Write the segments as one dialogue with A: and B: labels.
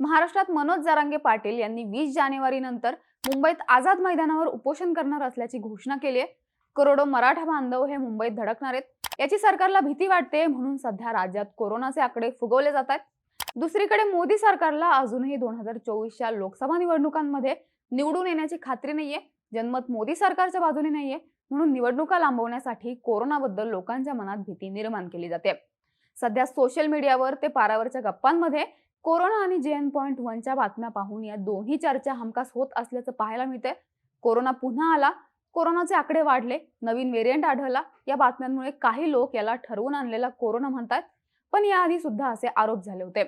A: महाराष्ट्रात मनोज जरांगे पाटील यांनी वीस जानेवारी नंतर मुंबईत आझाद मैदानावर उपोषण करणार असल्याची घोषणा केली आहे. करोडो मराठा बांधव हे मुंबईत धडकणार आहेत. याची सरकारला भीती वाटते म्हणून सध्या राज्यात कोरोनाचे आकडे फुगवले जात आहेत. दुसरीकडे मोदी सरकारला अजूनही दोन हजार चोवीसच्या लोकसभा निवडणुकांमध्ये निवडून येण्याची खात्री नाहीये. जनमत मोदी सरकारच्या बाजूने नाहीये. म्हणून निवडणुका लांबवण्यासाठी कोरोनाबद्दल लोकांच्या मनात भीती निर्माण केली जाते. सध्या सोशल मीडियावर ते पारावरच्या गप्पांमध्ये कोरोना आणि जे एन पॉईंट वनच्या बातम्या पाहून या दोन्ही चर्चा हमखास होत असल्याचं पाहायला मिळतंय. कोरोना पुन्हा आला कोरोनाचे आकडे वाढले नवीन व्हेरियंट आढळला. या बातम्यांमुळे काही लोक याला ठरवून आणलेला कोरोना म्हणतात पण याआधी सुद्धा असे आरोप झाले होते.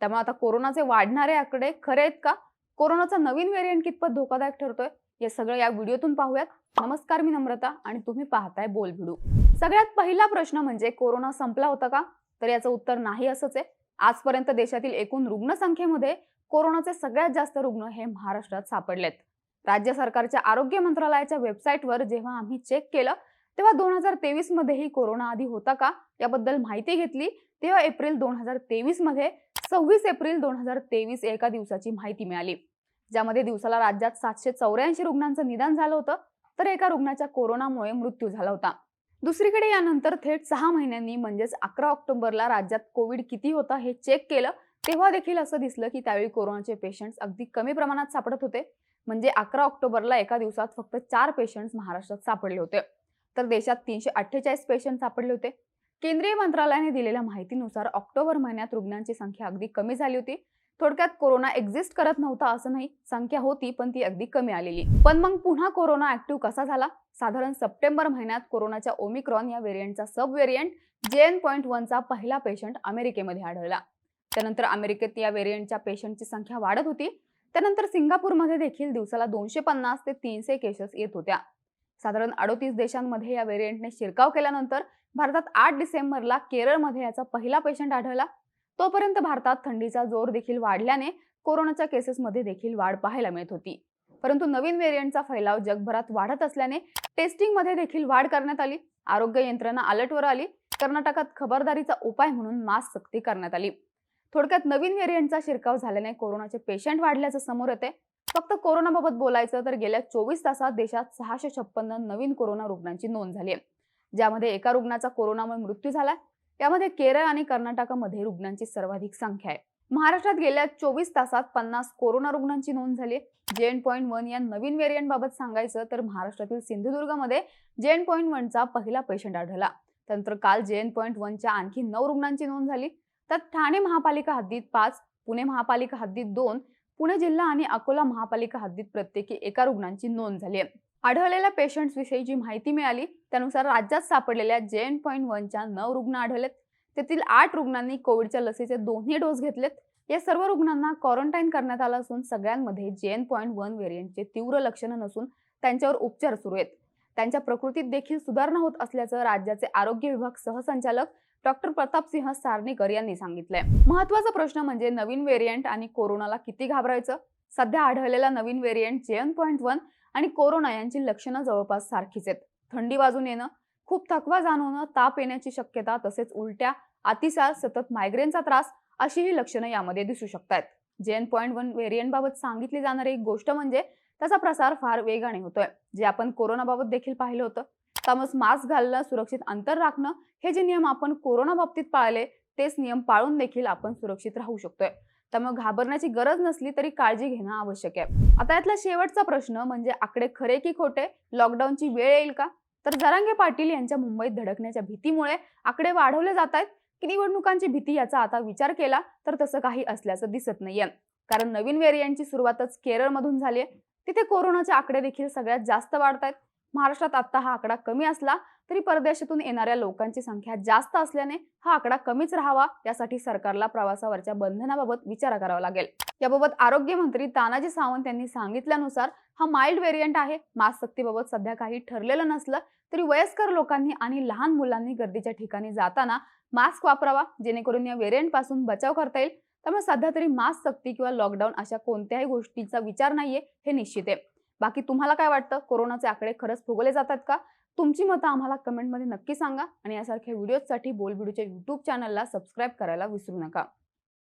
A: त्यामुळे आता कोरोनाचे वाढणारे आकडे खरे आहेत का? कोरोनाचा नवीन व्हेरियंट कितपत धोकादायक ठरतोय? हे सगळं या व्हिडिओतून पाहूयात. नमस्कार मी नम्रता आणि तुम्ही पाहताय बोल व्हिडिओ सगळ्यात पहिला प्रश्न म्हणजे कोरोना संपला होता का? तर याचं उत्तर नाही असंच आहे. आजपर्यंत देशातील एकूण रुग्णसंख्येमध्ये कोरोनाचे सगळ्यात जास्त रुग्ण हे महाराष्ट्रात सापडलेत. राज्य सरकारच्या आरोग्य मंत्रालयाच्या वेबसाईटवर जेव्हा आम्ही चेक केलं तेव्हा दोन हजार तेवीस मध्येही कोरोना आधी होता का याबद्दल माहिती घेतली. तेव्हा एप्रिल दोन हजार तेवीसमध्ये सव्वीस एप्रिल दोन हजार तेवीस एका दिवसाची माहिती मिळाली. ज्यामध्ये दिवसाला राज्यात सातशे चौऱ्याऐंशी रुग्णांचं निदान झालं होतं तर एका रुग्णाच्या कोरोनामुळे मृत्यू झाला होता. दुसरीकडे यानंतर थेट सहा महिन्यांनी म्हणजेच अकरा ऑक्टोबरला राज्यात कोविड किती होता हे चेक केलं तेव्हा देखील असं दिसलं की त्यावेळी कोरोनाचे पेशंट्स अगदी कमी प्रमाणात सापडत होते. म्हणजे अकरा ऑक्टोबरला एका दिवसात फक्त चार पेशंट्स महाराष्ट्रात सापडले होते. तर देशात तीनशे अठ्ठेचाळीस पेशंट सापडले होते. केंद्रीय मंत्रालयाने दिलेल्या माहितीनुसार ऑक्टोबर महिन्यात रुग्णांची संख्या अगदी कमी झाली होती. थोडक्यात कोरोना एक्झिस्ट करत नव्हता असं नाही संख्या होती पण ती अगदी कमी आलेली. पण मग पुन्हा कोरोना ऍक्टिव्ह कसा झाला? साधारण सप्टेंबर महिन्यात कोरोनाच्या ओमिक्रॉन या व्हेरियंटचा sub variant J N point वनचा पहिला पेशंट अमेरिकेमध्ये आढळला. त्यानंतर अमेरिकेत या व्हेरियंटच्या पेशंटची संख्या वाढत होती. त्यानंतर सिंगापूरमध्ये देखील दिवसाला दोनशे पन्नास ते तीनशे केसेस येत होत्या. साधारण अडोतीस देशांमध्ये या व्हेरियंटने शिरकाव केल्यानंतर भारतात आठ डिसेंबरला केरळमध्ये याचा पहिला पेशंट आढळला. तोपर्यंत भारतात थंडीचा जोर देखील वाढल्याने कोरोनाच्या केसेसमध्ये देखील वाढ पाहायला मिळत होती. परंतु नवीन व्हेरियंटचा फैलाव जगभरात वाढत असल्याने टेस्टिंगमध्ये देखील वाढ करण्यात आली. आरोग्य यंत्रणा अलर्टवर आली. कर्नाटकात खबरदारीचा उपाय म्हणून मास्क सक्ती करण्यात आली. थोडक्यात नवीन व्हेरियंटचा शिरकाव झाल्याने कोरोनाचे पेशंट वाढल्याचं समोर येते फक्त कोरोनाबाबत बोलायचं तर गेल्या चोवीस तासात देशात सहाशे छप्पन्न नवीन कोरोना रुग्णांची नोंद झाली आहे. ज्यामध्ये एका रुग्णाचा कोरोनामुळे मृत्यू झालाय. त्यामध्ये केरळ आणि कर्नाटकामध्ये रुग्णांची सर्वाधिक संख्या आहे. महाराष्ट्रात गेल्या चोवीस तासात पन्नास कोरोना रुग्णांची नोंद झाली जे एन पॉईंट वन या नवीन व्हेरियंट बाबत सांगायचं तर महाराष्ट्रातील सिंधुदुर्गमध्ये जे एन पॉईंट वनचा पहिला पेशंट आढळला. त्यानंतर काल जे एन पॉईंट वनच्या आणखी नऊ रुग्णांची नोंद झाली. तर ठाणे महापालिका हद्दीत पाच पुणे महापालिका हद्दीत दोन पुणे जिल्हा आणि अकोला महापालिका हद्दीत प्रत्येकी एका रुग्णांची नोंद झाली आहे. आढळलेल्या पेशंट्स विषयी जी माहिती मिळाली. त्यानुसार राज्यात सापडलेल्या जे एन पॉईंट वनच्या नऊ रुग्ण आढळलेत. तेथील आठ रुग्णांनी कोविडच्या लसीचे दोन्ही डोस घेतलेत. या सर्व रुग्णांना क्वारंटाईन करण्यात आलं असून सगळ्यांमध्ये जे एन पॉईंट वन व्हेरियंटचे तीव्र लक्षणं नसून त्यांच्यावर उपचार सुरू आहेत. त्यांच्या प्रकृतीत देखील सुधारणा होत असल्याचं राज्याचे आरोग्य विभाग सहसंचालक डॉक्टर प्रतापसिंह सारनेकर यांनी सांगितलंय. महत्त्वाचा प्रश्न म्हणजे नवीन व्हेरियंट आणि कोरोनाला किती घाबरायचं? सध्या आढळलेला नवीन variant J N point one आणि कोरोना यांची लक्षणं जवळपास सारखीच आहेत. थंडी वाजून येणं खूप थकवा जाणवणं ताप येण्याची शक्यता तसेच उलट्या अतिसार सतत मायग्रेनचा त्रास अशी ही लक्षणं यामध्ये दिसू शकतात जे एन पॉईंट वन व्हेरियंट बाबत सांगितली जाणारी एक गोष्ट म्हणजे त्याचा प्रसार फार वेगाने होतोय. जे आपण कोरोनाबाबत देखील पाहिलं होतं. त्यामुळे मास्क घालणं सुरक्षित अंतर राखणं हे जे नियम आपण कोरोना बाबतीत पाळले तेच नियम पाळून देखील आपण सुरक्षित राहू शकतोय. त्यामुळे घाबरण्याची गरज नसली तरी काळजी घेणं आवश्यक आहे. आता यातला शेवटचा प्रश्न म्हणजे आकडे खरे की खोटे? लॉकडाऊनची वेळ येईल का? तर जरांगे पाटील यांच्या मुंबईत धडकण्याच्या भीतीमुळे आकडे वाढवले जात आहेत की निवडणुकांची भीती याचा आता विचार केला तर तसं काही असल्याचं दिसत नाहीये. कारण नवीन व्हेरियंटची सुरुवातच केरळमधून झाली आहे. तिथे कोरोनाचे आकडे देखील सगळ्यात जास्त वाढत आहेत महाराष्ट्रात आता हा आकडा कमी असला तरी परदेशातून येणाऱ्या लोकांची संख्या जास्त असल्याने हा आकडा कमीच राहावा यासाठी सरकारला प्रवासावरच्या बंधनाबाबत विचार करावा लागेल. याबाबत आरोग्य मंत्री तानाजी सावंत यांनी सांगितल्यानुसार हा माइल्ड व्हेरियंट आहे. मास्क सक्तीबाबत सध्या काही ठरलेलं नसलं तरी वयस्कर लोकांनी आणि लहान मुलांनी गर्दीच्या ठिकाणी जाताना मास्क वापरावा जेणेकरून या व्हेरियंटपासून बचाव करता येईल. त्यामुळे सध्या तरी मास्क सक्ती किंवा लॉकडाऊन अशा कोणत्याही गोष्टीचा विचार नाहीये हे निश्चित आहे. बाकी तुम्हाला काय वाटतं? कोरोनाचे आकडे खरंच फुगवले जातात का? तुमची मतं आम्हाला कमेंटमध्ये नक्की सांगा आणि यासारख्या व्हिडिओजसाठी बोल व्हिडिओच्या युट्यूब चॅनलला सबस्क्राईब करायला विसरू नका.